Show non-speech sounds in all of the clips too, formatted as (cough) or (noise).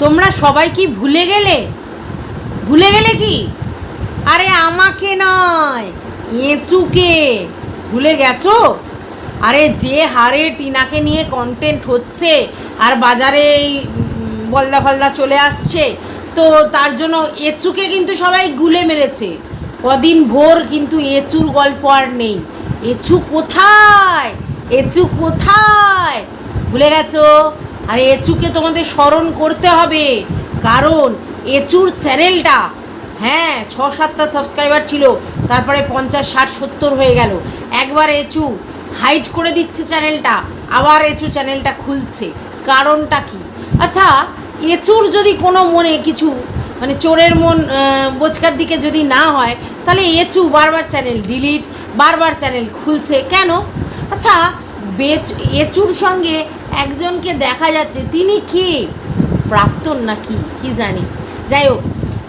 তোমরা সবাই কি ভুলে গেলে? ভুলে গেলে কি? আরে আমাকে নয়, এঁচুকে। ভুলে গেছো? আরে যে হারে টিনাকে নিয়ে কন্টেন্ট হচ্ছে আর বাজারে এই বলদা ফলদা চলে আসছে, তো তার জন্য এঁচুকে কিন্তু সবাই গুলে মেরেছে। কদিন ভোর কিন্তু এঁচুর গল্প আর নেই। এঁচু কোথায়? এঁচু কোথায়? ভুলে গেছো? আর এঁচুকে তোমাদের স্মরণ করতে হবে। কারণ এঁচুর চ্যানেলটা হ্যাঁ ছ সাতটা সাবস্ক্রাইবার ছিল, তারপরে পঞ্চাশ, ষাট, সত্তর হয়ে গেল। একবার এঁচু হাইট করে দিচ্ছে চ্যানেলটা, আবার এঁচু চ্যানেলটা খুলছে। কারণটা কি? আচ্ছা এঁচুর যদি কোনো মনে কিছু মানে চোরের মন বোচকার দিকে যদি না হয়, তাহলে এঁচু বারবার চ্যানেল ডিলিট বারবার চ্যানেল খুলছে। কেন? আচ্ছা বেচ, এঁচুর সঙ্গে একজনকে দেখা যাচ্ছে, তিনি কে? প্রাক্তন নাকি কি? জানি। যাই হোক,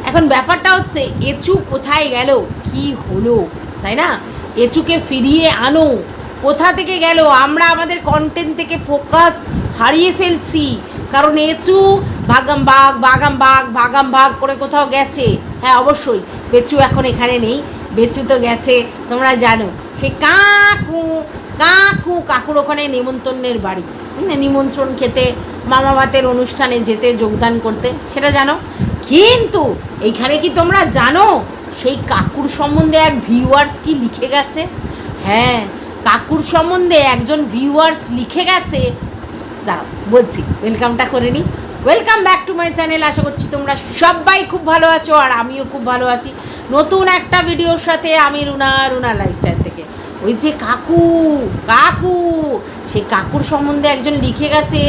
এখন ব্যাপারটা হচ্ছে, এচু কোথায় গেল? কি হলো? তাই না? এচুকে ফিরিয়ে আনো। কোথা থেকে গেল? আমরা আমাদের কন্টেন্ট থেকে ফোকাস হারিয়ে ফেলছি। কারণ এচু ভাগাম বাঘ বাগাম বাঘ ভাগাম ভাগ করে কোথাও গেছে। হ্যাঁ অবশ্যই। বেচু এখন এখানে নেই। বেচু তো গেছে, তোমরা জানো। সে কাকু কাকু কাকুর ওখানে নেমন্তন্নের বাড়ি। নিমন্ত্রণ খেতে, মামা ভাতের অনুষ্ঠানে যেতে, যোগদান করতে, সেটা জানো? কিন্তু এইখানে কি তোমরা জানো? সেই কাকুর সম্বন্ধে এক ভিউয়ার্স কি লিখে গেছে? হ্যাঁ কাকুর সম্বন্ধে একজন ভিউয়ার্স লিখে গেছে। দাঁড়াও, বলছি ওয়েলকামটা করে নিই welcome back to my channel আশা করছি তোমরা সবাই খুব ভালো আছো, আর আমিও খুব ভালো আছি। নতুন একটা ভিডিওর সাথে আমি রুনা রুনা লাইফস্টাইল থেকে। ওই যে কাকু কাকু, সেই কাকুর সম্বন্ধে একজন লিখে গেছে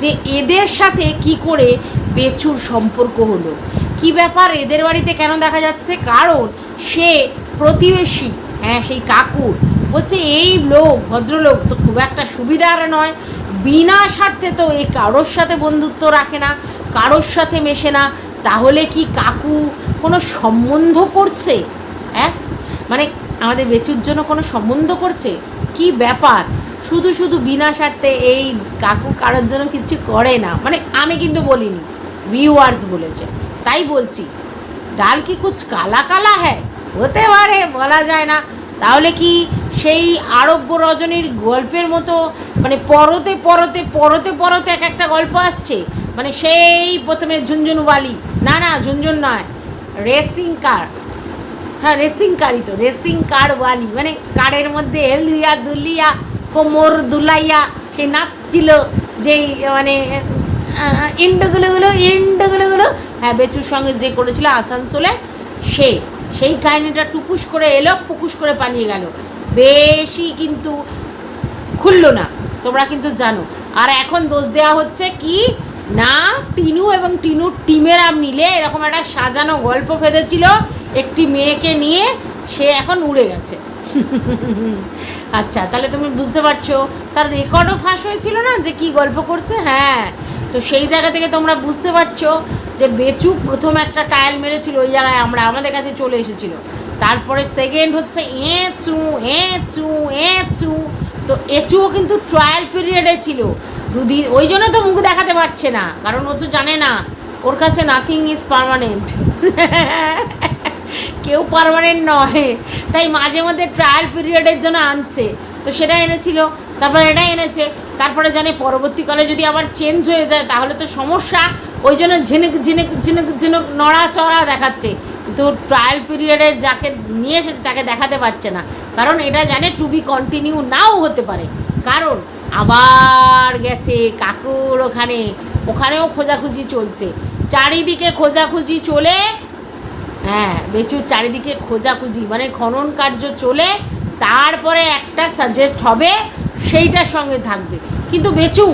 যে এদের সাথে কি করে বেচুর সম্পর্ক হলো। কি ব্যাপার এদের বাড়িতে কেন দেখা যাচ্ছে? কারণ সে প্রতিবেশী হ্যাঁ সেই কাকুর বলছে, এই লোক, ভদ্রলোক, তো খুব একটা সুবিধার নয়। বিনা স্বার্থে তো এই কারোর সাথে বন্ধুত্ব রাখে না, কারোর সাথে মেশে না। তাহলে কি কাকু কোনো সম্বন্ধ করছে? হ্যাঁ? মানে আমাদের বেচুর জন্য কোনো সম্বন্ধ করছে? কি ব্যাপার? শুধু শুধু বিনা স্বার্থে এই কাকু কারোর জন্য কিচ্ছু করে না। মানে আমি কিন্তু বলিনি ভিউয়ার্স বলেছে। তাই বলছি, ডাল কি কুচ কালা কালা হ্যাঁ হতে পারে, বলা যায় না। তাহলে কি সেই আরব্য রজনীর গল্পের মতো মানে পরতে পরতে পরতে পরতে এক একটা গল্প আসছে? মানে সেই প্রথমে ঝুনঝুনওয়ালি না না, ঝুনঝুন নয় রেসিং কার হ্যাঁ রেসিং কারই তো রেসিং কার ওয়ালি মানে কারের মধ্যে হেলিয়া দুলিয়া, কোমর দুলাইয়া, সে নাচছিল, যেই মানে ইন্ডোগুলোগুলো ইন্ডোগুলোগুলো হ্যাঁ বেচুর সঙ্গে যে করেছিল আসানসোলে, সে, সেই কাহিনিটা টুকুস করে এলো, পুকুস করে পালিয়ে গেল। বেশি কিন্তু খুললো না, তোমরা কিন্তু জানো। আর এখন দোষ দেওয়া হচ্ছে কি না, টিনু এবং টিনুর টিমেরা মিলে এরকম একটা সাজানো গল্প ফেলেছিল একটি মেয়েকে নিয়ে, সে এখন উড়ে গেছে। (laughs) আচ্ছা তাহলে তুমি বুঝতে পারছ, তার রেকর্ডও ফাঁস হয়েছিল না যে কি গল্প করছে? হ্যাঁ তো সেই জায়গা থেকে তোমরা বুঝতে পারছ যে বেচু প্রথম একটা টায়াল মেরেছিল ওই জায়গায় আমরা, আমাদের কাছে চলে এসেছিল। তারপরে সেকেন্ড হচ্ছে এঁচু এঁচু এঁচু। তো এঁচুও কিন্তু ট্রায়াল পিরিয়ডে ছিল। দুদিন, ওই জন্য তো মুখ দেখাতে পারছে না, কারণ ও তো জানে না, ওর কাছে নাথিং ইজ পারমানেন্ট কেউ পারমানেন্ট নয়। তাই মাঝে মধ্যে ট্রায়াল পিরিয়ডের জন্য আনছে। তো সেটা এনেছিল, তারপর এটা এনেছে, তারপরে জানে পরবর্তীকালে যদি আবার চেঞ্জ হয়ে যায়, তাহলে তো সমস্যা। ওই জন্য ঝিনুক ঝিনুক ঝিনুক ঝিনুক, নড়াচড়া দেখাচ্ছে। কিন্তু ট্রায়াল পিরিয়ডে যাকে নিয়ে এসেছে, তাকে দেখাতে পারছে না। কারণ এটা জানে টু বি কন্টিনিউ নাও হতে পারে। কারণ আবার গেছে কাকুর ওখানে। ওখানেও খোঁজাখুঁজি চলছে। চারিদিকে খোঁজাখুঁজি চলে হ্যাঁ বেচুর চারিদিকে খোঁজাখুঁজি মানে খনন কার্য চলে, তারপরে একটা সাজেস্ট হবে, সেইটার সঙ্গে থাকবে। কিন্তু বেচু,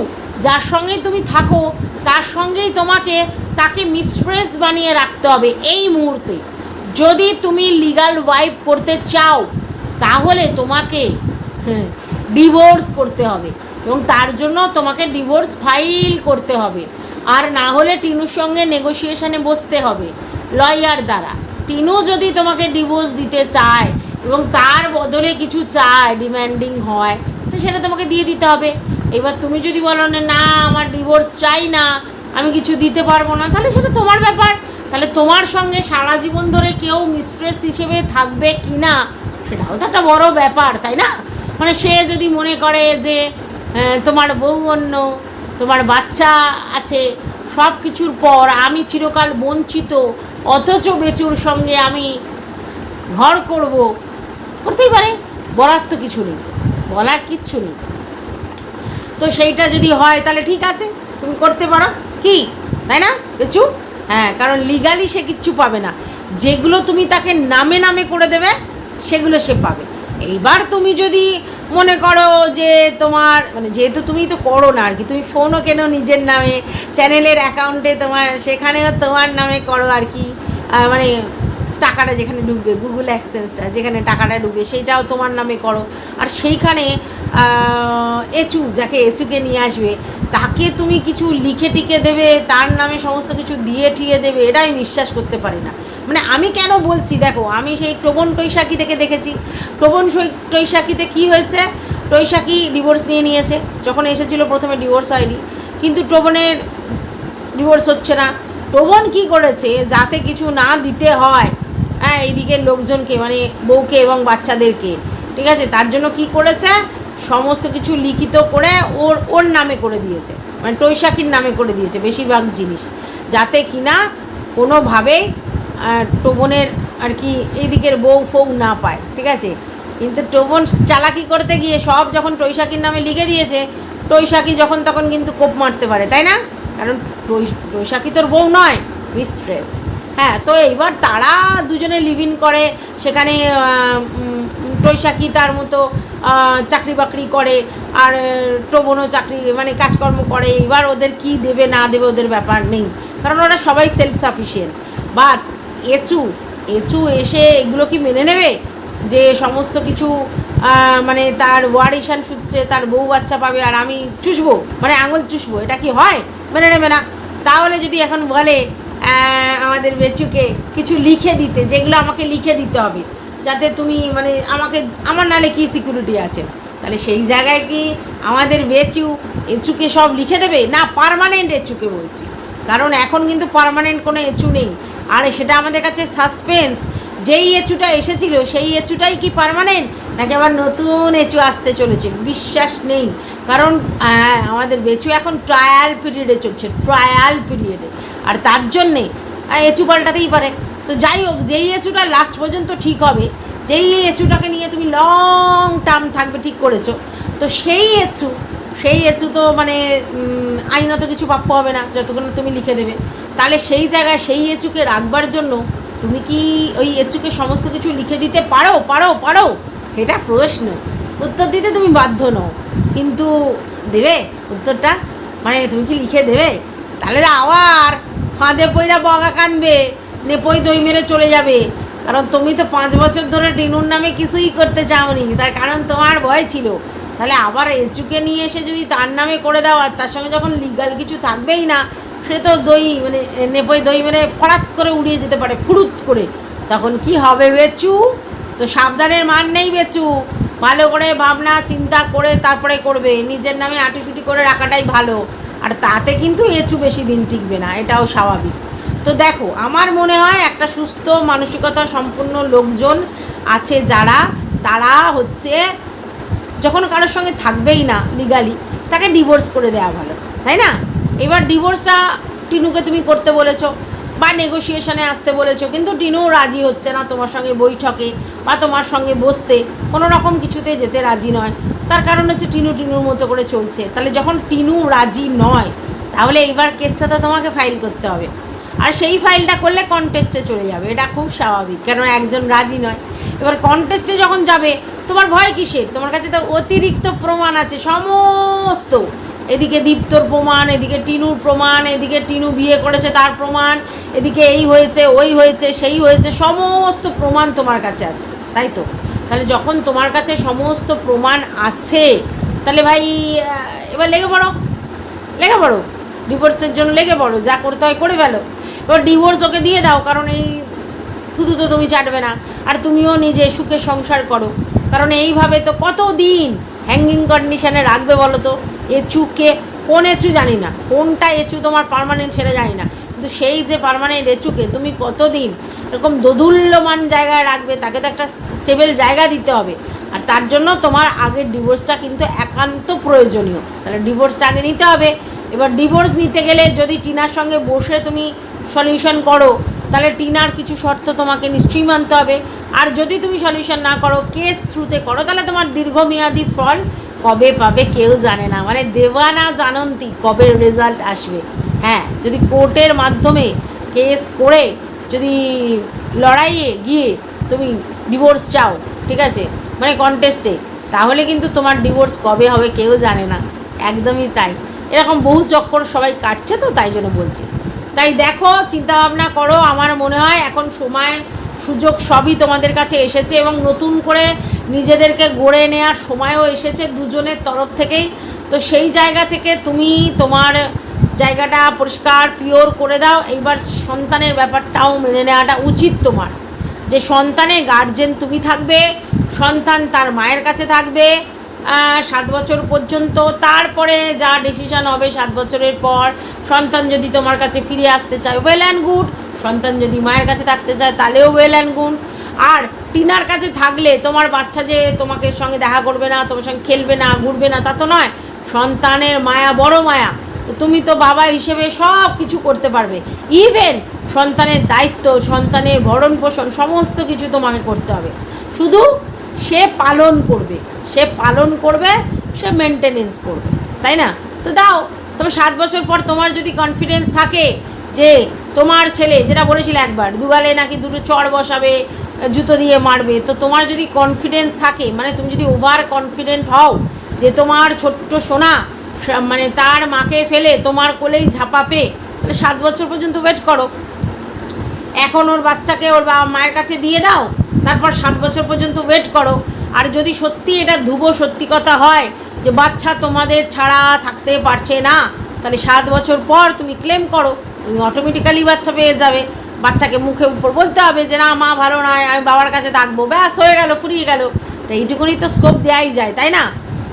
যার সঙ্গেই তুমি থাকো, তার সঙ্গেই তোমাকে, তাকে মিসফ্রেস বানিয়ে রাখতে হবে এই মুহূর্তে। যদি তুমি লিগাল ওয়াইফ করতে চাও, তাহলে তোমাকে হ্যাঁ ডিভোর্স করতে হবে। এবং তার জন্য তোমাকে ডিভোর্স ফাইল করতে হবে। আর না হলে টিনুর সঙ্গে নেগোসিয়েশনে বসতে হবে লয়ার দ্বারা। টিনু যদি তোমাকে ডিভোর্স দিতে চায় এবং তার বদলে কিছু চায় ডিম্যান্ডিং হয়, তো সেটা তোমাকে দিয়ে দিতে হবে। এবার তুমি যদি বলো না, আমার ডিভোর্স চাই না, আমি কিছু দিতে পারব না, তাহলে সেটা তোমার ব্যাপার। তাহলে তোমার সঙ্গে সারা জীবন ধরে কেউ মিস্ট্রেস হিসেবে থাকবে কি না সেটাও তো একটা বড় ব্যাপার, তাই না? মানে সে যদি মনে করে যে তোমার বউ অন্য, তোমার বাচ্চা আছে, সব কিছুর পর আমি চিরকাল বঞ্চিত, অথচ বেচুর সঙ্গে আমি ঘর করব। করতেই পারে, বলার তো কিছু নেই, বলার কিচ্ছু নেই। তো সেইটা যদি হয়, তাহলে ঠিক আছে, তুমি করতে পারো। কি? তাই না, বেচু? হ্যাঁ কারণ লিগালি সে কিচ্ছু পাবে না। যেগুলো তুমি তাকে নামে নামে করে দেবে, সেগুলো সে পাবে। এইবার তুমি যদি মনে করো যে তোমার মানে যেহেতু তুমি তো করো না আর কি, তুমি ফোনও কেন নিজের নামে চ্যানেলের অ্যাকাউন্টে তোমার, সেখানেও তোমার নামে করো আর কি মানে টাকাটা যেখানে ঢুকবে গুগল অ্যাক্সেন্সটা যেখানে টাকাটা ঢুকবে সেইটাও তোমার নামে করো। আর সেইখানে এচু যাকে এচুকে নিয়ে আসবে, তাকে তুমি কিছু লিখে টিকে দেবে, তার নামে সমস্ত কিছু দিয়ে ঠিয়ে দেবে এটা আমি বিশ্বাস করতে পারি না। মানে আমি কেন বলছি, দেখো, আমি সেই টোবন টৈশাকি থেকে দেখেছি টোবন টৈশাকিতে কি হয়েছে টৈশাকি ডিভোর্স নিয়ে নিয়েছে, যখন এসেছিল প্রথমে ডিভোর্স হয়নি, কিন্তু টোবনের ডিভোর্স হচ্ছে না। টোবন কি করেছে, যাতে কিছু না দিতে হয় হ্যাঁ এইদিকের লোকজনকে মানে বউকে এবং বাচ্চাদেরকে, ঠিক আছে? তার জন্য কি করেছে, সমস্ত কিছু লিখিত করে ওর ওর নামে করে দিয়েছে। মানে টৈশাকির নামে করে দিয়েছে, বেশিরভাগ জিনিস, যাতে কিনা কোনোভাবেই টোবনের আর কি এইদিকের বউ ফৌ না পায়, ঠিক আছে? কিন্তু টোবন চালাকি করতে গিয়ে সব যখন টৈশাকির নামে লিখে দিয়েছে, টৈশাকি যখন তখন কিন্তু কোপ মারতে পারে, তাই না? কারণ টৈশাকি তোর বউ নয় মিস্ট্রেস হ্যাঁ তো এইবার তারা দুজনে লিভ ইন করে, সেখানে টৈশাকি তার মতো চাকরি বাকরি করে, আর টোবনও চাকরি মানে কাজকর্ম করে এবার ওদের কি দেবে না দেবে ওদের ব্যাপার নেই। কারণ ওরা সবাই সেলফ সাফিসিয়েন্ট বাট এচু এচু এসে এগুলো কি মেনে নেবে? যে সমস্ত কিছু মানে তার ওয়ারিশান সূত্রে তার বউ বাচ্চা পাবে আর আমি চুষবো মানে আঙুল চুষবো, এটা কি হয়? মেনে নেবে না। তাহলে যদি এখন বলে আমাদের বেচুকে কিছু লিখে দিতে, যেগুলো আমাকে লিখে দিতে হবে, যাতে তুমি মানে আমাকে, আমার নালে কি সিকিউরিটি আছে? তাহলে সেই জায়গায় কি আমাদের বেচু, এচুকে সব লিখে দেবে? না পারমানেন্ট এচুকে বলছি। কারণ এখন কিন্তু পারমানেন্ট কোনো এচু নেই। আর সেটা আমাদের কাছে সাসপেন্স যেই এচুটা এসেছিল সেই এচুটাই কি পারমানেন্ট নাকি আবার নতুন এঁচু আসতে চলেছে? বিশ্বাস নেই। কারণ আহ, আমাদের বেচু এখন ট্রায়াল পিরিয়ডে চলছে ট্রায়াল পিরিয়ডে আর তার জন্যে এচু পাল্টাতেই পারে। তো যাই হোক যেই এচুটা লাস্ট পর্যন্ত ঠিক হবে যেই এচুটাকে নিয়ে তুমি লং টার্ম থাকবে ঠিক করেছ। তো সেই এচু সেই এচু তো মানে আইনত কিছু প্রাপ্য হবে না, যতক্ষণ তুমি লিখে দেবে। তাহলে সেই জায়গায় সেই এচুকে রাখবার জন্য তুমি কি ওই এচুকে সমস্ত কিছু লিখে দিতে পারো? পারো পারো। এটা প্রশ্ন। উত্তর দিতে তুমি বাধ্য নও। কিন্তু দেবে উত্তরটা? মানে তুমি কি লিখে দেবে? তাহলে আবার ফাঁদে পইরা বগা কানবে, নেপই দই মেরে চলে যাবে। কারণ তুমি তো পাঁচ বছর ধরে টিনুর নামে কিছুই করতে চাওনি। তার কারণ তোমার ভয় ছিল। তাহলে আবার এচুকে নিয়ে এসে যদি তার নামে করে দাও, আর তার সঙ্গে যখন লিগাল কিছু থাকবেই না, সে তো দই মানে নেপই দই মানে ফড়াত করে উড়িয়ে যেতে পারে, ফুরুত করে। তখন কি হবে বেচু? তো সাবধানের মান নেই বেচু। ভালো করে ভাবনা, চিন্তা করে তারপরে করবে। নিজের নামে আটুসুটি করে রাখাটাই ভালো। আর তাতে কিন্তু এচু বেশি দিন টিকবে না, এটাও স্বাভাবিক। তো দেখো, আমার মনে হয় একটা সুস্থ, মানসিকতা সম্পন্ন লোকজন আছে যারা, তারা হচ্ছে যখন কারোর সঙ্গে থাকবেই না লিগালি তাকে ডিভোর্স করে দেওয়া ভালো, তাই না? এবার ডিভোর্সটা টিনুকে তুমি করতে বলেছ বা নেগোসিয়েশনে আসতে বলেছ, কিন্তু টিনুও রাজি হচ্ছে না তোমার সঙ্গে বৈঠকে বা তোমার সঙ্গে বসতে, কোনো রকম কিছুতে যেতে রাজি নয়। তার কারণ হচ্ছে টিনু টিনুর মতো করে চলছে। তাহলে যখন টিনু রাজি নয়, তাহলে এইবার কেসটা তো তোমাকে ফাইল করতে হবে। আর সেই ফাইলটা করলে কন্টেস্টে চলে যাবে, এটা খুব স্বাভাবিক কেন একজন রাজি নয়। এবার কন্টেস্টে যখন যাবে তোমার ভয় কিসের? তোমার কাছে তো অতিরিক্ত প্রমাণ আছে, সমস্ত। এদিকে দীপ্তর প্রমাণ, এদিকে টিনুর প্রমাণ, এদিকে টিনু বিয়ে করেছে, তার প্রমাণ, এদিকে এই হয়েছে, ওই হয়েছে, সেই হয়েছে, সমস্ত প্রমাণ তোমার কাছে আছে, তাই তো? তাহলে যখন তোমার কাছে সমস্ত প্রমাণ আছে, তাহলে ভাই এবার লেগে পড়ো লেগে পড়ো। ডিভোর্সের জন্য লেগে পড়ো, যা করতে হয় করে ফেলো। এবার ডিভোর্স ওকে দিয়ে দাও, কারণ এই থুতু তো তুমি চাটবে না, আর তুমিও নিজে সুখে সংসার করো। কারণ এইভাবে তো কত দিন হ্যাঙ্গিং কন্ডিশনে রাখবে বলো তো? এ চুকে কোন এচু জানি না, কোনটা এচু তোমার পার্মানেন্ট সেটা জানি না। কিন্তু সেই যে পার্মানেন্ট এচুকে তুমি কতদিন এরকম দোদুল্যমান জায়গায় রাখবে, তাকে তো একটা স্টেবল জায়গা দিতে হবে। আর তার জন্য তোমার আগের ডিভোর্সটা কিন্তু একান্ত প্রয়োজনীয়। তাহলে ডিভোর্সটা আগে নিতে হবে। এবার ডিভোর্স নিতে গেলে যদি টিনার সঙ্গে বসে তুমি সলিউশন করো তাহলে টিনার কিছু শর্ত তোমাকে নিশ্চয়ই মানতে হবে। আর যদি তুমি সলিউশন না করো, কেস থ্রুতে করো, তাহলে তোমার দীর্ঘমেয়াদী ফল কবে পাবে কেউ জানে না। মানে দেওয়া না জানন্তি কবে রেজাল্ট আসবে? হ্যাঁ যদি কোর্টের মাধ্যমে কেস করে, যদি লড়াইয়ে গিয়ে তুমি ডিভোর্স চাও, ঠিক আছে? মানে কন্টেস্টে তাহলে কিন্তু তোমার ডিভোর্স কবে হবে কেউ জানে না। একদমই তাই। এরকম বহু চক্কর সবাই কাটছে তো, তাই জন্য বলছি। তাই দেখো চিন্তা ভাবনা করো, আমার মনে হয় এখন সময়, সুযোগ সবই তোমাদের কাছে এসেছে এবং নতুন করে নিজেদেরকে গড়ে নেওয়ার সময়ও এসেছে দুজনের তরফ থেকেই। তো সেই জায়গা থেকে তুমি তোমার জায়গাটা পরিষ্কার, পিওর করে দাও। এইবার সন্তানের ব্যাপারটাও মেনে নেওয়াটা উচিত তোমার। যে সন্তানে গার্জেন তুমি থাকবে, সন্তান তার মায়ের কাছে থাকবে সাত বছর পর্যন্ত। তারপরে যা ডিসিশান হবে সাত বছরের পর, সন্তান যদি তোমার কাছে ফিরে আসতে চায় ওয়েল অ্যান্ড গুড সন্তান যদি মায়ের কাছে থাকতে চায়, তাহলেও ওয়েল অ্যান্ড গুড আর টিনার কাছে থাকলে, তোমার বাচ্চা যে তোমাকে সঙ্গে দেখা করবে না, তোমার সঙ্গে খেলবে না, ঘুরবে না, তা তো নয়। সন্তানের মায়া বড় মায়া। তুমি তো বাবা হিসেবে সব কিছু করতে পারবে। ইভেন সন্তানের দায়িত্ব, সন্তানের ভরণ পোষণ সমস্ত কিছু তোমাকে করতে হবে। শুধু সে পালন করবে। সে পালন করবে, সে মেনটেনেন্স করবে, তাই না? তো দাও, তবে সাত বছর পর তোমার যদি কনফিডেন্স থাকে যে তোমার ছেলে, যেটা বলেছিল একবার, দুগালে নাকি দুটো চড় বসাবে, জুতো দিয়ে মারবে, তো তোমার যদি কনফিডেন্স থাকে মানে তুমি যদি ওভার কনফিডেন্ট হও যে তোমার ছোট্ট সোনা মানে তার মাকে ফেলে তোমার কোলেই ঝাপাবে তাহলে সাত বছর পর্যন্ত ওয়েট করো। এখন ওর বাচ্চাকে ওর বাবা মায়ের কাছে দিয়ে দাও, তারপর সাত বছর পর্যন্ত ওয়েট করো। আর যদি সত্যি এটা ধুবো সত্যি কথা হয় যে, বাচ্চা, তোমাদের ছাড়া থাকতে পারছে না, তাহলে সাত বছর পর তুমি ক্লেম করো, তুমি অটোমেটিক্যালি বাচ্চা পেয়ে যাবে। বাচ্চাকে মুখে উপর বলতে হবে যে, না, মা ভালো নয়, আমি বাবার কাছে থাকব। ব্যাস, হয়ে গেল, ফুরিয়ে গেল। তো এইটুকুনি তো স্কোপ দেওয়াই যায়, তাই না?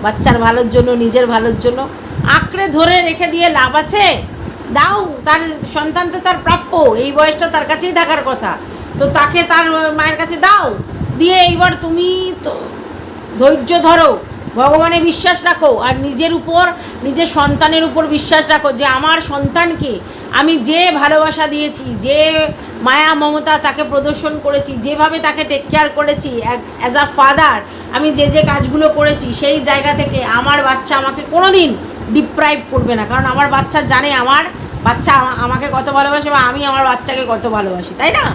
বাচ্চার ভালোর জন্য, নিজের ভালোর জন্য। আঁকড়ে ধরে রেখে দিয়ে লাভ আছে? দাও, তার সন্তান তো তার প্রাপ্য, এই বয়সটা তার কাছেই থাকার কথা। তো তাকে তার মায়ের কাছে দাও। দিয়ে এইবার তুমি তো ধৈর্য ধরো, ভগবানে বিশ্বাস রাখো আর নিজের উপর, নিজের সন্তানের উপর বিশ্বাস রাখো যে আমার সন্তানকে আমি যে ভালোবাসা দিয়েছি, যে মায়া, মমতা তাকে প্রদর্শন করেছি, যেভাবে তাকে টেক কেয়ার করেছি অ্যাজ আ ফাদার আমি যে যে কাজগুলো করেছি সেই জায়গা থেকে আমার বাচ্চা আমাকে কোনো দিন ডিপ্রাইভ করবে না। কারণ আমার বাচ্চা জানে আমার বাচ্চা আমাকে কত ভালোবাসে বা আমি আমার বাচ্চাকে কত ভালোবাসি, তাই না?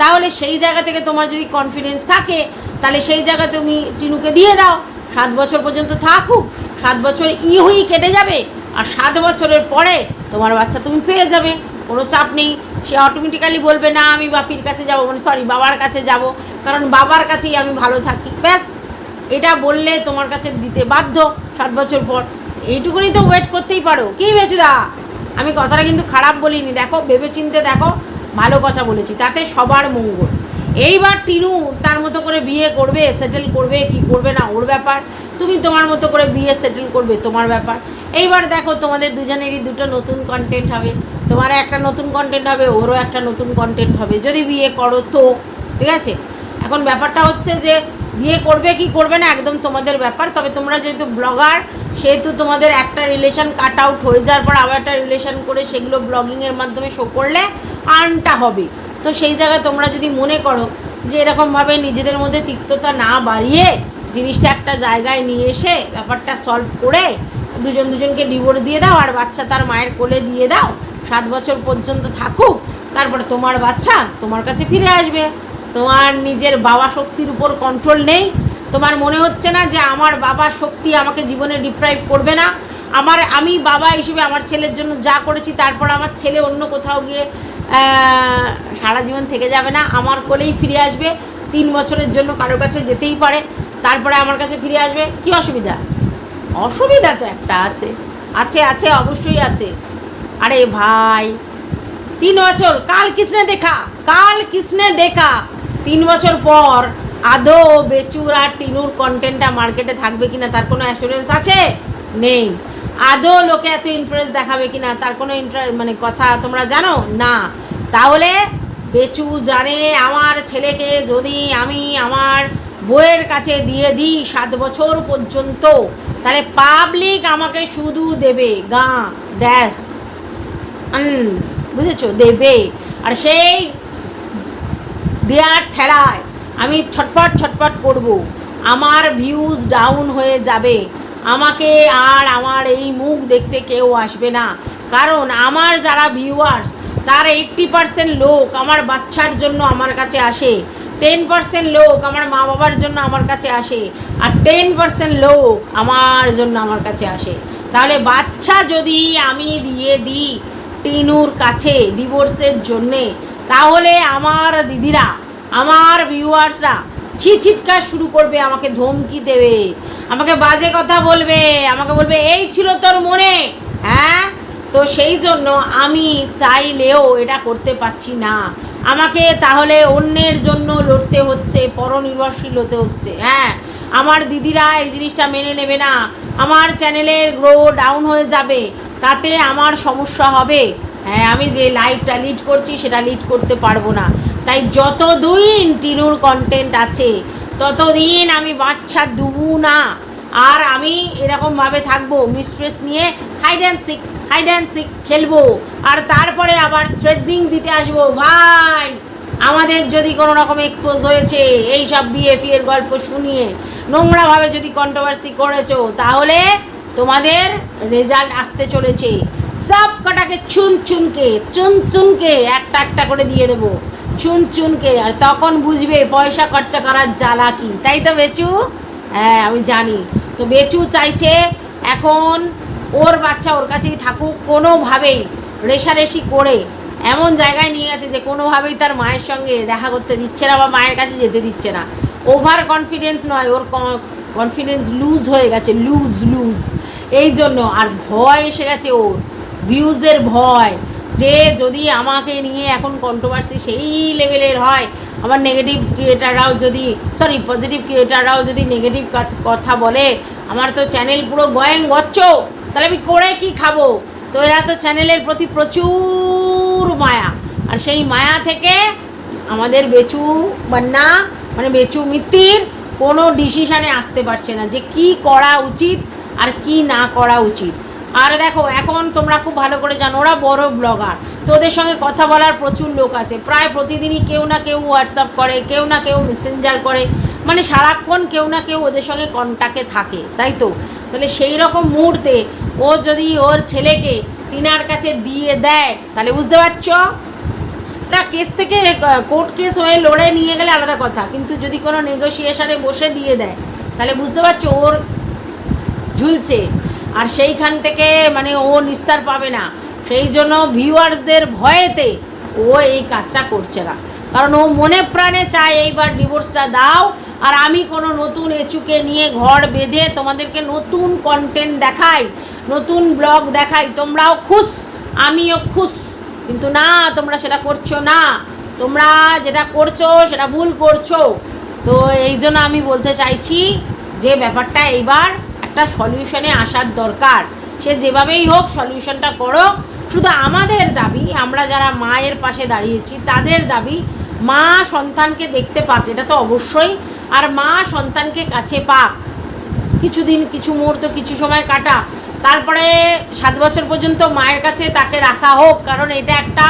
তাহলে সেই জায়গা থেকে তোমার যদি কনফিডেন্স থাকে, তাহলে সেই জায়গা তুমি টিনুকে দিয়ে দাও। সাত বছর পর্যন্ত থাকুক, সাত বছর ই হুই কেটে যাবে, আর সাত বছরের পরে তোমার বাচ্চা তুমি পেয়ে যাবে। কোনো চাপ নেই। সে অটোমেটিক্যালি বলবে, না, আমি বাপির কাছে যাব মানে সরি বাবার কাছে যাব। কারণ বাবার কাছেই আমি ভালো থাকি। ব্যাস, এটা বললে তোমার কাছে দিতে বাধ্য সাত বছর পর। এইটুকুনি তো ওয়েট করতেই পারো। কী বেচুদা? আমি কথাটা কিন্তু খারাপ বলিনি। দেখো, ভেবেচিন্তে দেখো ভালো কথা বলেছি, তাতে সবার মঙ্গল। এইবার টিনু তার মতো করে বিয়ে করবে সেটেল করবে, কি করবে না, ওর ব্যাপার। তুমি তোমার মতো করে বিয়ে সেটেল করবে, তোমার ব্যাপার। এইবার দেখো তোমাদের দুজনেরই দুটো নতুন কন্টেন্ট হবে। তোমার একটা নতুন কন্টেন্ট হবে, ওরও একটা নতুন কন্টেন্ট হবে। যদি বিয়ে করো তো, ঠিক আছে? এখন ব্যাপারটা হচ্ছে যে বিয়ে করবে কি করবে না একদম তোমাদের ব্যাপার। তবে তোমরা যেহেতু ব্লগার সেহেতু তোমাদের একটা রিলেশন কাট আউট হয়ে যাওয়ার পর আবার একটা রিলেশন করে সেগুলো ব্লগিংয়ের মাধ্যমে শো করলে আর্নটা হবে। তো সেই জায়গায় তোমরা যদি মনে করো যে এরকমভাবে নিজেদের মধ্যে তিক্ততা না বাড়িয়ে জিনিসটা একটা জায়গায় নিয়ে এসে ব্যাপারটা সলভ করে দুজন দুজনকে ডিভোর্স দিয়ে দাও আর বাচ্চা তার মায়ের কোলে দিয়ে দাও, সাত বছর পর্যন্ত থাকুক, তারপরে তোমার বাচ্চা তোমার কাছে ফিরে আসবে। তোমার নিজের বাবা শক্তির উপর কন্ট্রোল নেই। তোমার মনে হচ্ছে না যে আমার বাবা শক্তি আমাকে জীবনে ডিপ্রাইভ করবে না? আমার, আমি বাবা হিসেবে আমার ছেলের জন্য যা করেছি, তারপর আমার ছেলে অন্য কোথাও গিয়ে সারা জীবন থেকে যাবে না। আমার কোলেই ফিরে আসবে। তিন বছরের জন্য কারোর কাছে যেতেই পারে। তারপরে আমার কাছে ফিরে আসবে। কি অসুবিধা? অসুবিধা তো একটা আছে। আছে আছে, অবশ্যই আছে। আরে ভাই, তিন বছর। কাল কিসনে দেখা। কাল কিসনে দেখা। তিন বছর পর আদৌ বেচুর আর টিনুর কন্টেন্টটা মার্কেটে থাকবে কিনা তার কোনো অ্যাসুরেন্স আছে? নেই। আদৌ লোকে এত ইন্টারেস্ট দেখাবে কি না তার কোনো ইন্টারেস্ট মানে কথা তোমরা জানো? না। তাহলে বেচু জানে আমার ছেলেকে যদি আমি আমার বইয়ের কাছে দিয়ে দিই সাত বছর পর্যন্ত, তাহলে পাবলিক আমাকে শুধু দেবে, গা ড্যাশ বুঝেছ? দেবে। আর সেই দেওয়ার ঠেলায়। আমি ছটপট ছটপট করব। আমার ভিউজ ডাউন হয়ে যাবে। আমাকে আর আমার এই মুখ দেখতে কেউ আসবে না। কারণ আমার যারা ভিউয়ার্স তার এইট্টি পার্সেন্ট লোক আমার বাচ্চার জন্য আমার কাছে আসে। টেন পার্সেন্ট লোক আমার মা বাবার জন্য আমার কাছে আসে। আর টেন পার্সেন্ট লোক আমার জন্য আমার কাছে আসে। তাহলে বাচ্চা যদি আমি দিয়ে দিই টিনুর কাছে ডিভোর্সের জন্যে তাহলে আমার দিদিরা, আমার ভিউয়ার্সরা ছি চিৎকার শুরু করবে, আমাকে ধমকি দেবে, আমাকে বাজে কথা বলবে, আমাকে বলবে, এই ছিল তোর মনে? হ্যাঁ? তো সেই জন্য আমি চাইলেও এটা করতে পারছি না। আমাকে তাহলে অন্যের জন্য লড়তে হচ্ছে, পরনির্ভরশীল হতে হচ্ছে হ্যাঁ? আমার দিদিরা এই জিনিসটা মেনে নেবে না। আমার চ্যানেলের গ্রো ডাউন হয়ে যাবে, তাতে আমার সমস্যা হবে। হ্যাঁ আমি যে লাইভটা লিড করছি, সেটা লিড করতে পারব না। তাই যতদিন টিনুর কন্টেন্ট আছে, ততদিন আমি বাচ্চা দুবু না। আর আমি এরকমভাবে থাকব মিস্ট্রেস নিয়ে hide and seek hide and seek খেলব। আর তারপরে আবার থ্রেডিং দিতে আসব, ভাই, আমাদের যদি কোনো রকম এক্সপোজ হয়েছে, এই সব বিএফি গল্প শুনিয়ে, নোংরাভাবে যদি কন্ট্রোভার্সি করেছ, তাহলে তোমাদের রেজাল্ট আসতে চলেছে। সব কটাকে চুন চুনকে চুন চুনকে একটা একটা করে দিয়ে দেবো। চুন চুনকে আর তখন বুঝবে পয়সা খরচা করার জ্বালা কি, তাই তো বেচু? হ্যাঁ আমি জানি। তো বেচু চাইছে এখন ওর বাচ্চা ওর কাছেই থাকুক, কোনোভাবেই রেশারেশি করে এমন জায়গায় নিয়ে গেছে যে কোনোভাবেই তার মায়ের সঙ্গে দেখা করতে দিচ্ছে না বা মায়ের কাছে যেতে দিচ্ছে না। ওভার কনফিডেন্স নয়, ওর কনফিডেন্স লুজ হয়ে গেছে লুজ লুজ এই জন্য আর ভয় এসে গেছে ওর। ভিউজের ভয় যে যদি আমাকে নিয়ে এখন কন্ট্রোভার্সি সেই লেভেলের হয়, আমার নেগেটিভ ক্রিয়েটাররাও যদি সরি পজিটিভ ক্রিয়েটাররাও যদি নেগেটিভ কথা বলে, আমার তো চ্যানেল পুরো গয়েং গচ্ছ তাহলে আমি করে কি খাব? তো এরা তো চ্যানেলের প্রতি প্রচুর মায়া, আর সেই মায়া থেকে আমাদের বেচু বান্না মানে বেচু মিত্তির কোনো ডিসিশানে আসতে পারছে না যে কি করা উচিত আর কি না করা উচিত। আর দেখো, এখন তোমরা খুব ভালো করে জানো, ওরা বড় ব্লগার তো ওদের সঙ্গে কথা বলার প্রচুর লোক আছে। প্রায় প্রতিদিনই কেউ না কেউ হোয়াটসঅ্যাপ করে, কেউ না কেউ মেসেঞ্জার করে। মানে সারাক্ষণ কেউ না কেউ ওদের সঙ্গে কন্ট্যাক্টে থাকে, তাই তো? তাহলে সেই রকম মুহূর্তে ও যদি ওর ছেলেকে টিনার কাছে দিয়ে দেয়, তাহলে বুঝতে পারছ? না, কেস থেকে কোর্ট কেস হয়ে লড়ে নিয়ে গেলে আলাদা কথা। কিন্তু যদি কোনো নেগোসিয়েশনে বসে দিয়ে দেয়, তাহলে বুঝতে পারছ ওর ঝুলছে। আর সেইখান থেকে মানে ও নিস্তার পাবে না। সেই জন্য ভিউয়ার্সদের ভয়েতে ও এই কাজটা করছে না। কারণ ও মনে প্রাণে চায় এইবার ডিভোর্সটা দাও, আর আমি কোনো নতুন এচুকে নিয়ে ঘর বেঁধে তোমাদেরকে নতুন কন্টেন্ট দেখাই, নতুন ব্লগ দেখাই, তোমরাও খুশ, আমিও খুশ। কিন্তু না, তোমরা সেটা করছ না। তোমরা যেটা করছ, সেটা ভুল করছ। তো এই জন্য আমি বলতে চাইছি যে ব্যাপারটা এইবার একটা সলিউশনে আসার দরকার। সে যেভাবেই হোক সলিউশনটা করো। শুধু আমাদের দাবি, আমরা যারা মায়ের পাশে দাঁড়িয়েছি, তাদের দাবি মা সন্তানকে দেখতে পাক, এটা তো অবশ্যই। আর মা সন্তানকে কাছে পাক। কিছুদিন, কিছু মুহূর্ত, কিছু সময় কাটা। তারপরে সাত বছর পর্যন্ত মায়ের কাছে তাকে রাখা হোক, কারণ এটা একটা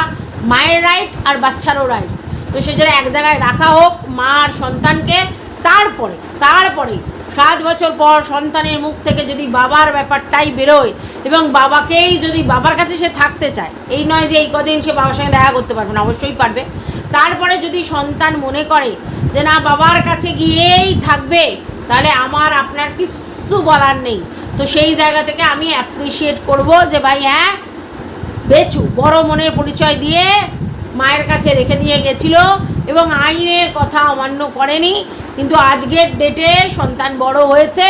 মায়ের রাইট আর বাচ্চারও রাইটস তো সে যেন এক জায়গায় রাখা হোক, মা আর সন্তানকে, তারপরে তারপরে সাত বছর পর সন্তানের মুখ থেকে যদি বাবার ব্যাপারটাই বেরোয় এবং বাবাকেই যদি বাবার কাছে সে থাকতে চায়, এই নয় যে এই কদিন সে বাবার সঙ্গে দেখা করতে পারবে না, অবশ্যই পারবে। তারপরে যদি সন্তান মনে করে যে না, বাবার কাছে গিয়েই থাকবে, তাহলে আমার আপনার কিচ্ছু বলার নেই। তো সেই জায়গা থেকে আমি অ্যাপ্রিসিয়েট করব যে ভাই হ্যাঁ বেচু, বড় মনের পরিচয় দিয়ে মায়ের কাছে রেখে দিয়ে গেছিল এবং আইনের কথা অমান্য করেনি। কিন্তু আজকের ডেটে সন্তান বড় হয়েছে,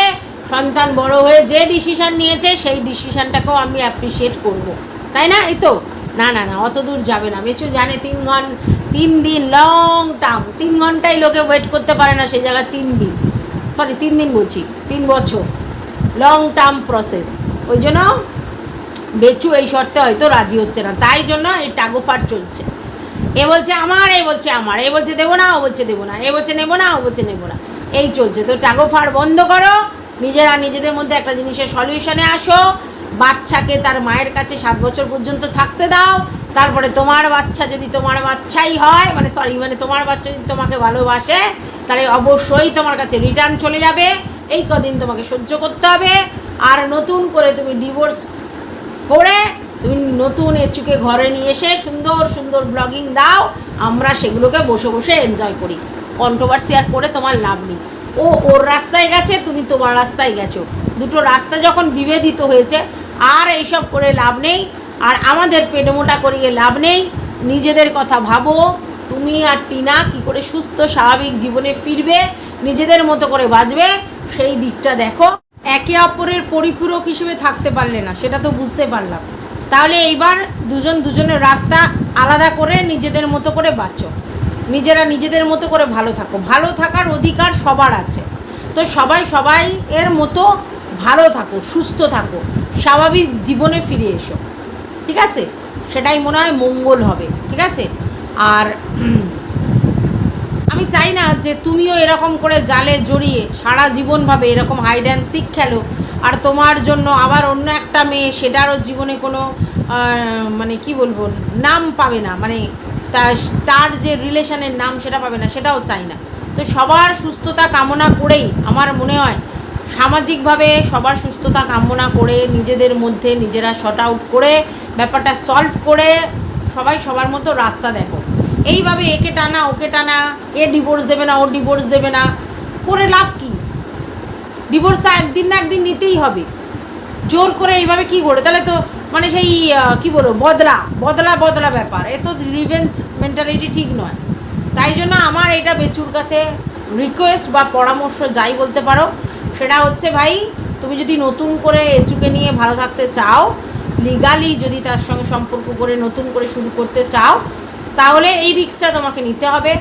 সন্তান বড় হয়ে যে ডিসিশান নিয়েছে, সেই ডিসিশানটাকেও আমি অ্যাপ্রিসিয়েট করব। তাই না? এই তো? না না না, অত দূর যাবে না। বেচু জানে তিন ঘন তিন দিন লং টার্ম তিন ঘন্টায় লোকে ওয়েট করতে পারে না সেই জায়গায় তিন দিন। সরি তিন দিন বলছি, তিন বছর। লং টার্ম প্রসেস ওই জন্য বেচু এই শর্তে হয়তো রাজি হচ্ছে না। তাই জন্য এই টাগোফার চলছে। এ বলছে আমার, এ বলছে আমার, এ বলছে দেবো না, ও বলছে দেবো না, এ বলছে নেব না, ও বলছে নেব না। এই চলছে। তো টাগোফার বন্ধ করো। নিজেরা নিজেদের মধ্যে একটা জিনিসের সলিউশনে আসো। বাচ্চাকে তার মায়ের কাছে সাত বছর পর্যন্ত থাকতে দাও। তারপরে তোমার বাচ্চা যদি তোমার বাচ্চাই হয় মানে সরি মানে তোমার বাচ্চা যদি তোমাকে ভালোবাসে, তাহলে অবশ্যই তোমার কাছে রিটার্ন চলে যাবে। এই কদিন তোমাকে সহ্য করতে হবে। আর নতুন করে তুমি ডিভোর্স করে নতুন এচুকে ঘরে নিয়ে এসে সুন্দর সুন্দর ব্লগিং দাও, আমরা সেগুলোকে বসে বসে এনজয় করি। কন্ট্রোভার্সি আর করে তোমার লাভ নেই। ও, ওর রাস্তায় গেছে, তুমি তোমার রাস্তায় গেছো। দুটো রাস্তা যখন বিভেদিত হয়েছে, আর এইসব করে লাভ নেই, আর আমাদের পেটে মোটা করিয়ে লাভ নেই, নিজেদের কথা ভাবো, তুমি আর টিনা কি করে সুস্থ, স্বাভাবিক জীবনে ফিরবে, নিজেদের মতো করে বাঁচবে, সেই দিকটা দেখো। একে অপরের পরিপূরক হিসেবে থাকতে পারলে না, সেটা তো বুঝতে পারলাম। তাহলে এইবার দুজন দুজনের রাস্তা আলাদা করে নিজেদের মতো করে বাঁচো। নিজেরা নিজেদের মতো করে ভালো থাকো। ভালো থাকার অধিকার সবার আছে। তো সবাই সবাই এর মতো ভালো থাকো, সুস্থ থাকো। স্বাভাবিক জীবনে ফিরে এসো। ঠিক আছে? সেটাই মনে হয় মঙ্গল হবে। ঠিক আছে? আর আমি চাই না যে তুমিও এরকম করে জালে জড়িয়ে সারা জীবনভাবে এরকম হাইড অ্যান্ড সিক খেলো। আর তোমার জন্য আবার অন্য একটা মেয়ে, সেটারও জীবনে কোনো মানে কি বলব, নাম পাবে না। মানে তার যে রিলেশনের নাম সেটা পাবে না, সেটাও চাই না। তো সবার সুস্থতা কামনা করেই আমার মনে হয় সামাজিকভাবে সবার সুস্থতা কামনা করে নিজেদের মধ্যে নিজেরা শর্ট আউট করে, ব্যাপারটা সলভ করে সবাই সবার মতো রাস্তা দেখো। এইভাবে একে টানা, ওকে টানা, এ ডিভোর্স দেবে না, ও ডিভোর্স দেবে না, করে লাভ কি? ডিভোর্স তো একদিন না একদিন নিতেই হবে। জোর করে এইভাবে কি করে তাহলে তো মানে সেই কি বলব, বদলা বদলা বদলা ব্যাপার। এ তো রিভেন্স মেন্টালিটি ঠিক নয়। তাই জন্য আমার এটা বেচুর কাছে রিকোয়েস্ট বা পরামর্শ যাই বলতে পারো। সেটা হচ্ছে ভাই, তুমি যদি নতুন করে এচুকে নিয়ে ভালো থাকতে চাও লিগালি যদি তার সঙ্গে সম্পর্ক করে নতুন করে শুরু করতে চাও, তাহলে এই রিস্কটা তোমাকে নিতে হবে।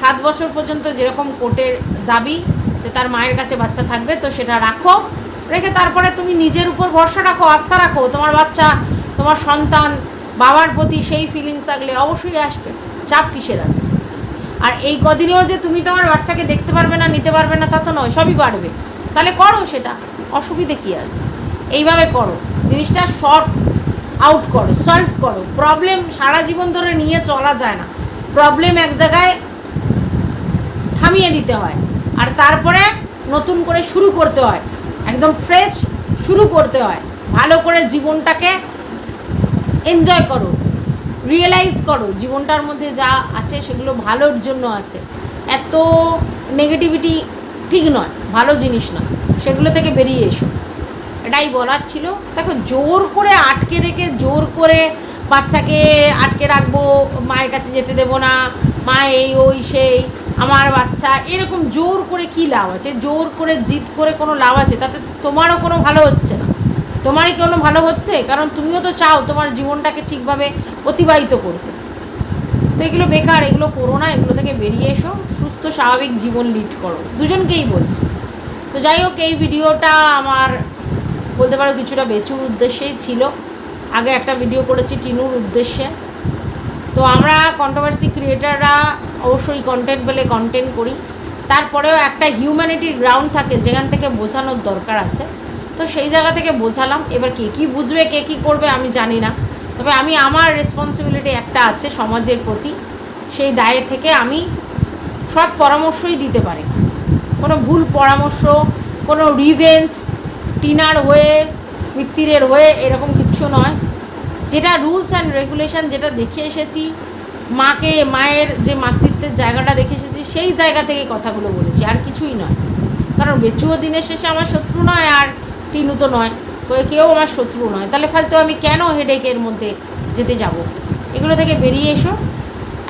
সাত বছর পর্যন্ত যেরকম কোর্টের দাবি যে তার মায়ের কাছে বাচ্চা থাকবে, তো সেটা রাখো। রেখে তারপরে তুমি নিজের উপর ভরসা রাখো, আস্থা রাখো। তোমার বাচ্চা, তোমার সন্তান, বাবার প্রতি সেই ফিলিংস থাকলে অবশ্যই আসবে। চাপ কিসের আছে? আর এই কদিনেও যে তুমি তোমার বাচ্চাকে দেখতে পারবে না, নিতে পারবে না, তা তো নয়, সবই পারবে তাহলে করো সেটা। অসুবিধে কী আছে? এইভাবে করো। জিনিসটা শর্ট আউট করো সলভ করো। প্রবলেম সারা জীবন ধরে নিয়ে চলা যায় না। প্রবলেম এক জায়গায় থামিয়ে দিতে হয়। আর তারপরে নতুন করে শুরু করতে হয়। একদম ফ্রেশ শুরু করতে হয়। ভালো করে জীবনটাকে এনজয় করো রিয়েলাইজ করো জীবনটার মধ্যে যা আছে সেগুলো ভালোর জন্য আছে। এত নেগেটিভিটি ঠিক নয়, ভালো জিনিস নয়। সেগুলো থেকে বেরিয়ে এসো। এটাই বলার ছিল। দেখো, জোর করে আটকে রেখে, জোর করে বাচ্চাকে আটকে রাখব, মায়ের কাছে যেতে দেবো না, মা এই, ওই, সেই। আমার বাচ্চা, এরকম জোর করে কি লাভ আছে? জোর করে, জিদ করে কোনো লাভ আছে? তাতে তোমারও কোনো ভালো হচ্ছে না। তোমারই কোনো ভালো হচ্ছে? কারণ তুমিও তো চাও তোমার জীবনটাকে ঠিকভাবে অতিবাহিত করতে। তো এগুলো বেকার, এগুলো করো না, এগুলো থেকে বেরিয়ে এসো। সুস্থ, স্বাভাবিক জীবন লিড করো। দুজনকেই বলছি। তো যাই হোক, এই ভিডিওটা আমার বলতে পারো কিছুটা বেচুর উদ্দেশ্যেই ছিল। আগে একটা ভিডিও করেছি টিনুর উদ্দেশ্যে। তো আমরা কন্ট্রোভার্সি ক্রিয়েটাররা অবশ্যই কন্টেন্ট বলে কন্টেন্ট করি। তারপরেও একটা হিউম্যানিটির গ্রাউন্ড থাকে, যেখান থেকে বোঝানোর দরকার আছে। তো সেই জায়গা থেকে বোঝালাম, এবার কে কী বুঝবে, কে কী করবে আমি জানি না। তবে আমি আমার রেসপন্সিবিলিটি একটা আছে সমাজের প্রতি, সেই দায়ে থেকে আমি সৎ পরামর্শই দিতে পারি। কোনো ভুল পরামর্শ, কোনো রিভেন্স টিনার হয়ে, মিত্তিরের হয়ে এরকম কিচ্ছু নয়। যেটা রুলস অ্যান্ড রেগুলেশন যেটা দেখে এসেছি, মাকে, মায়ের যে মাতৃত্বের জায়গাটা দেখে এসেছি, সেই জায়গা থেকে কথাগুলো বলেছি, আর কিছুই নয়। কারণ বেচুও দিনের শেষে আমার শত্রু নয় আর টিনু তো নয় কেউ আমার শত্রু নয়। তাহলে ফালতু আমি কেন হেডেকের মধ্যে যেতে যাব? এগুলো থেকে বেরিয়ে এসো,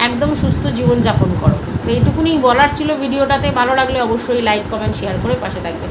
একদম সুস্থ জীবনযাপন করো। তো এইটুকুনি বলার ছিল ভিডিওটাতে। ভালো লাগলে অবশ্যই লাইক কমেন্ট শেয়ার করে পাশে থাকবে।